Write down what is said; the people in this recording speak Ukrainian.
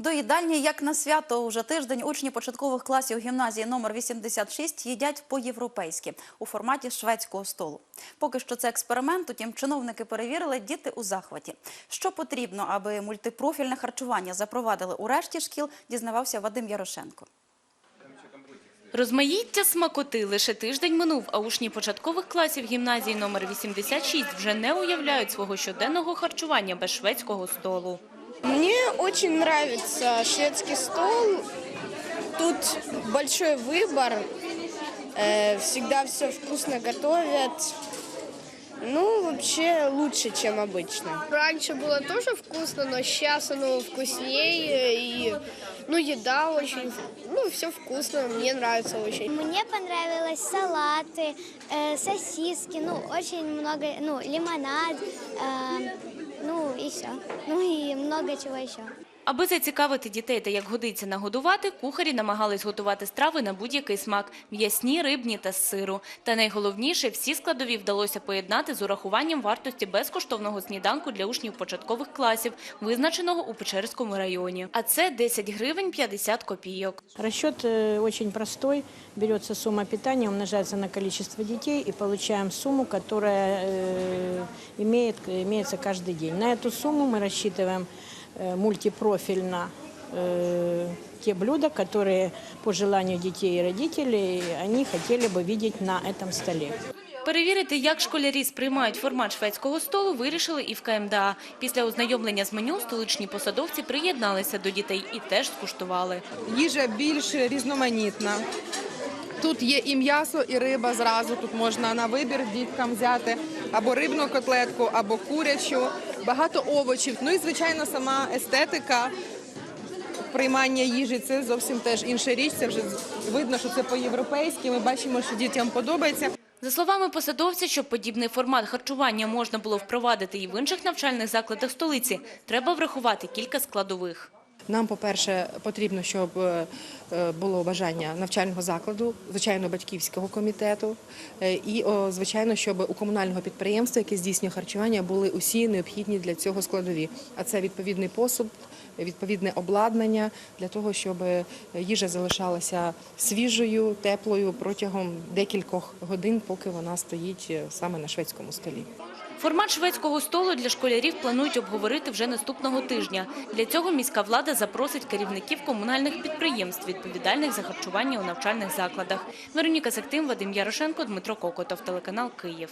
До їдальні, як на свято, уже тиждень учні початкових класів гімназії номер 86 їдять по-європейськи у форматі шведського столу. Поки що це експеримент, утім чиновники перевірили, діти у захваті. Що потрібно, аби мультипрофільне харчування запровадили у решті шкіл, дізнавався Вадим Ярошенко. Розмаїття смакоти лише тиждень минув, а учні початкових класів гімназії номер 86 вже не уявляють свого щоденного харчування без шведського столу. Мне очень нравится шведский стол. Тут большой выбор. Э, Всегда все вкусно готовят. Ну, вообще лучше, чем обычно. Раньше было тоже вкусно, но сейчас оно вкуснее и ну еда очень, ну все вкусно, мне нравится очень. Мне понравилось салаты, э, сосиски, ну очень много, ну лимонад, э, ну и все, ну и много чего еще. Аби зацікавити дітей та як годиться нагодувати, кухарі намагались готувати страви на будь-який смак – м'ясні, рибні та з сиру. Та найголовніше – всі складові вдалося поєднати з урахуванням вартості безкоштовного сніданку для учнів початкових класів, визначеного у Печерському районі. А це 10 гривень 50 копійок. Расчет э, очень простой. Берется сумма питания, умножается на количество детей и получаем сумму, которая э, имеет, имеется каждый день. На эту сумму мы рассчитываем э, мультипрофильно э, те блюда, которые по желанию детей и родителей они хотели бы видеть на этом столе. Перевірити, як школярі сприймають формат шведського столу, вирішили і в КМДА. Після ознайомлення з меню столичні посадовці приєдналися до дітей і теж скуштували. їжа більш різноманітна. Тут є і м'ясо, і риба зразу. Тут можна на вибір діткам взяти або рибну котлетку, або курячу, багато овочів. Ну і звичайно, сама естетика приймання їжі це зовсім теж інша річ. Це вже видно, що це по-європейськи. Ми бачимо, що дітям подобається. За словами посадовця, щоб подібний формат харчування можна було впровадити і в інших навчальних закладах столиці, треба врахувати кілька складових. Нам, по-перше, потрібно, щоб е, е, було бажання навчального закладу, звичайно, батьківського комітету, е, і, звичайно, щоб у комунального підприємства, яке здійснює харчування, були усі необхідні для цього складові. А це відповідний посуд, відповідне обладнання для того, щоб їжа залишалася свіжою, теплою протягом декількох годин, поки вона стоїть саме на шведському столі. Формат шведського столу для школярів планують обговорити вже наступного тижня. Для цього міська влада запросить керівників комунальних підприємств, відповідальних за харчування у навчальних закладах. Вероніка Сактим, Вадим Ярошенко, Дмитро Кокотов, телеканал Київ.